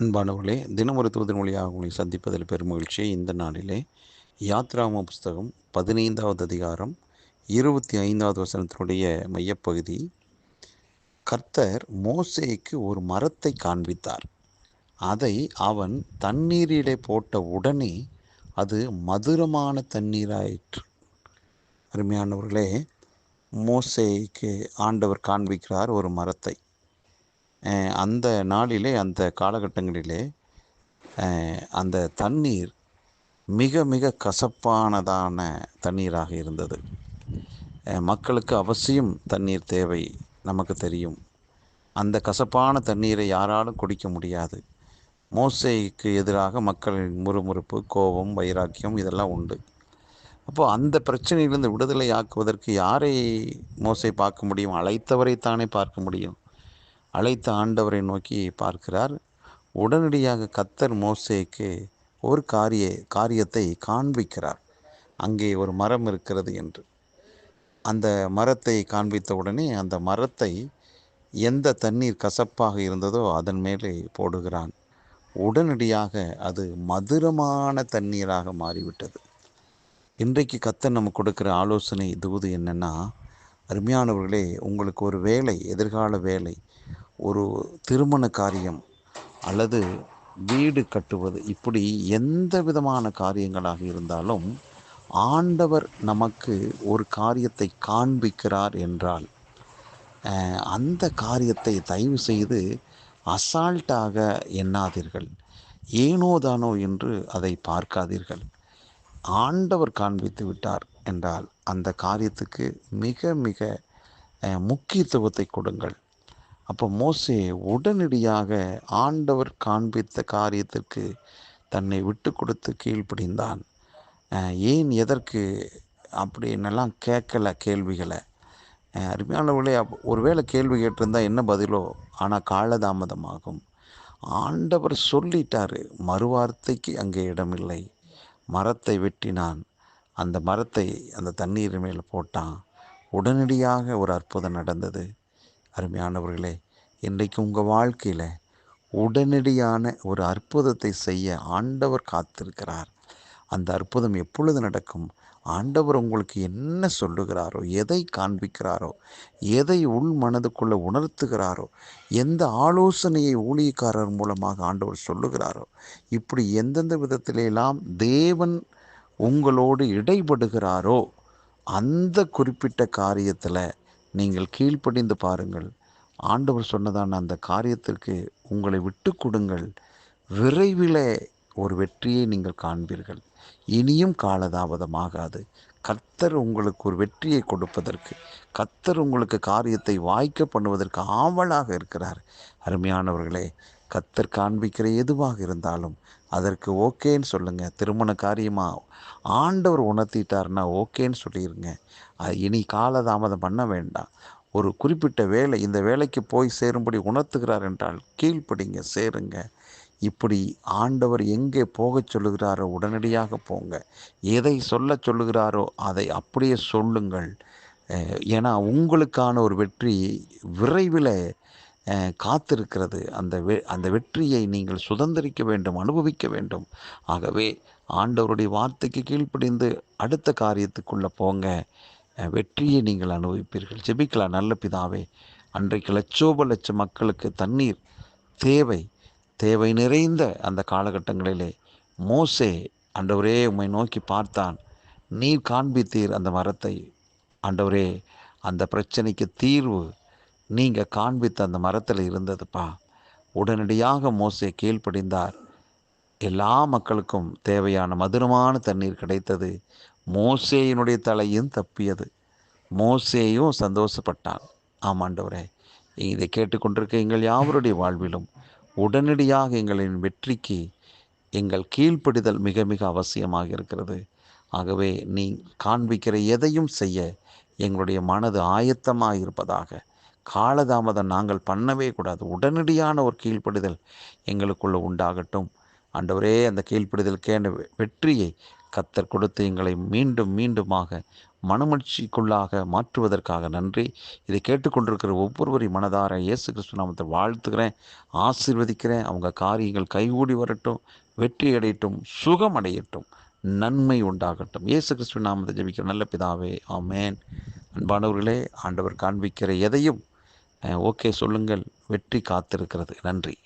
அன்பானவர்களே தினமொரு தூதன் மொழியாக உங்களை சந்திப்பதில் பெருமகிழ்ச்சி இந்த நாளிலே யாத்ராம புஸ்தகம் பதினைந்தாவது அதிகாரம் இருபத்தி ஐந்தாவது வசனத்தினுடைய மையப்பகுதி கர்த்தர் மோசேக்கு ஒரு மரத்தை காண்பித்தார். அதை அவன் தண்ணீரிலே போட்ட உடனே அது மதுரமான தண்ணீராயிற்று. அருமையானவர்களே மோசேக்கு ஆண்டவர் காண்பிக்கிறார் ஒரு மரத்தை. அந்த நாளிலே அந்த காலகட்டங்களிலே அந்த தண்ணீர் மிக மிக கசப்பானதான தண்ணீராக இருந்தது. மக்களுக்கு அவசியம் தண்ணீர் தேவை நமக்கு தெரியும். அந்த கசப்பான தண்ணீரை யாராலும் குடிக்க முடியாது. மோசைக்கு எதிராக மக்களின் முறுமுறுப்பு கோபம் வைராக்கியம் இதெல்லாம் உண்டு. அப்போது அந்த பிரச்சனையிலிருந்து விடுதலை ஆக்குவதற்கு யாரை மோசை பார்க்க முடியும்? அழைத்தவரை தானே பார்க்க முடியும். அழைத்த ஆண்டவரை நோக்கி பார்க்கிறார். உடனடியாக கத்தர் மோசேக்கு ஒரு காரிய காரியத்தை காண்பிக்கிறார். அங்கே ஒரு மரம் இருக்கிறது என்று. அந்த மரத்தை காண்பித்த உடனே அந்த மரத்தை எந்த தண்ணீர் கசப்பாக இருந்ததோ அதன் மேலே போடுகிறான். உடனடியாக அது மதுரமான தண்ணீராக மாறிவிட்டது. இன்றைக்கு கத்தர் நமக்கு கொடுக்குற ஆலோசனை தூது என்னென்னா அருமையானவர்களே உங்களுக்கு ஒரு வேலை எதிர்கால வேலை ஒரு திருமண காரியம் அல்லது வீடு கட்டுவது இப்படி எந்த விதமான காரியங்களாக இருந்தாலும் ஆண்டவர் நமக்கு ஒரு காரியத்தை காண்பிக்கிறார் என்றால் அந்த காரியத்தை தயவு செய்து அசால்ட்டாக எண்ணாதீர்கள். ஏனோதானோ என்று அதை பார்க்காதீர்கள். ஆண்டவர் காண்பித்து விட்டார் என்றால் அந்த காரியத்துக்கு மிக மிக முக்கியத்துவத்தை கொடுங்கள். அப்போ மோசே உடனடியாக ஆண்டவர் காண்பித்த காரியத்திற்கு தன்னை விட்டு கொடுத்து கீழ்ப்படிந்தான். ஏன் எதற்கு அப்படின்னெல்லாம் கேட்கல கேள்விகளை? அருமையானவர்களே அப்ப- ஒருவேளை கேள்வி கேட்டிருந்தா என்ன பதிலோ? ஆனால் காலதாமதமாகும். ஆண்டவர் சொல்லிட்டார் மறுவார்த்தைக்கு அங்கே இடமில்லை. மரத்தை வெட்டினான். அந்த மரத்தை அந்த தண்ணீர் மேல் போட்டான். உடனடியாக ஒரு அற்புதம் நடந்தது. அருமையானவர்களே இன்றைக்கு உங்கள் வாழ்க்கையில் உடனடியான ஒரு அற்புதத்தை செய்ய ஆண்டவர் காத்திருக்கிறார். அந்த அற்புதம் எப்பொழுது நடக்கும்? ஆண்டவர் உங்களுக்கு என்ன சொல்லுகிறாரோ எதை காண்பிக்கிறாரோ எதை உள் மனதுக்குள்ளே உணர்த்துகிறாரோ எந்த ஆலோசனையை ஊழியக்காரர் மூலமாக ஆண்டவர் சொல்லுகிறாரோ இப்படி எந்தெந்த விதத்திலெல்லாம் தேவன் உங்களோடு இடைபடுகிறாரோ அந்த குறிப்பிட்ட காரியத்தில் நீங்கள் கீழ்ப்படிந்து பாருங்கள். ஆண்டவர் சொன்னதான அந்த காரியத்திற்கு உங்களை விட்டு கொடுங்கள். விரைவில் ஒரு வெற்றியை நீங்கள் காண்பீர்கள். இனியும் காலதாமதமாகாது. கத்தர் உங்களுக்கு ஒரு வெற்றியை கொடுப்பதற்கு கத்தர் உங்களுக்கு காரியத்தை வாய்க்க பண்ணுவதற்கு ஆவலாக இருக்கிறார். அருமையானவர்களே கத்தர் காண்பிக்கிற எதுவாக இருந்தாலும் அதற்கு ஓகேன்னு சொல்லுங்கள் திருமண காரியமாக ஆண்டவர் உணர்த்திட்டாருன்னா ஓகேன்னு சொல்லிடுங்க அது இனி காலதாமதம் பண்ண வேண்டாம். ஒரு குறிப்பிட்ட வேலை இந்த வேலைக்கு போய் சேரும்படி உணர்த்துகிறார் என்றால் கீழ்ப்படிங்க சேருங்க. இப்படி ஆண்டவர் எங்கே போகச் சொல்லுகிறாரோ உடனடியாக போங்க. எதை சொல்ல சொல்லுகிறாரோ அதை அப்படியே சொல்லுங்கள். ஏன்னா உங்களுக்கான ஒரு வெற்றி விரைவில் காத்திருக்கிறது. அந்த வெ அந்த வெற்றியை நீங்கள் சுதந்திரிக்க வேண்டும் அனுபவிக்க வேண்டும். ஆகவே ஆண்டவருடைய வார்த்தைக்கு கீழ்ப்படிந்து அடுத்த காரியத்துக்குள்ளே போங்க. வெற்றியை நீங்கள் அனுபவிப்பீர்கள். ஜெபிக்கலாம். நல்ல பிதாவே அன்றைக்கு லட்சோப லட்சம் மக்களுக்கு தண்ணீர் தேவை. தேவை நிறைந்த அந்த காலகட்டங்களிலே மோசே அண்டவரே உம்மை நோக்கி பார்த்தான். நீர் காண்பித்தீர் அந்த மரத்தை. ஆண்டவரே அந்த பிரச்சனைக்கு தீர்வு நீங்கள் காண்பித்த அந்த மரத்தில் இருந்ததுப்பா. உடனடியாக மோசே கீழ்ப்படிந்தார். எல்லா மக்களுக்கும் தேவையான மதுரமான தண்ணீர் கிடைத்தது. மோசேயினுடைய தலையும் தப்பியது. மோசேயும் சந்தோஷப்பட்டான். ஆமாண்டவரே இதை கேட்டுக்கொண்டிருக்க எங்கள் யாவருடைய வாழ்விலும். உடனடியாக எங்களின் வெற்றிக்கு எங்கள் கீழ்ப்படிதல் மிக மிக அவசியமாக இருக்கிறது. ஆகவே நீ காண்பிக்கிற எதையும் செய்ய எங்களுடைய மனது ஆயத்தமாக இருப்பதாக காலதாமதம் நாங்கள் பண்ணவே கூடாது. உடனடியான ஒரு கீழ்ப்படுதல் எங்களுக்குள்ள உண்டாகட்டும். ஆண்டவரே அந்த கீழ்ப்படிதலுக்கேன வெற்றியை கத்தர் கொடுத்து எங்களை மீண்டும் மீண்டுமாக மனமட்சிக்குள்ளாக மாற்றுவதற்காக நன்றி. இதை கேட்டுக்கொண்டிருக்கிற ஒவ்வொருவரையும் மனதார இயேசு கிறிஸ்து நாமத்தை வாழ்த்துக்கிறேன் ஆசீர்வதிக்கிறேன். அவங்க காரியங்கள் கைகூடி வரட்டும் வெற்றி அடையட்டும் சுகம் அடையட்டும் நன்மை உண்டாகட்டும். இயேசு கிறிஸ்துவ நாமத்தை ஜபிக்கிற நல்ல பிதாவே ஆமேன். அன்பானவர்களே ஆண்டவர் காண்பிக்கிற எதையும் ஓகே சொல்லுங்கள். வெற்றி காத்திருக்கிறது. நன்றி.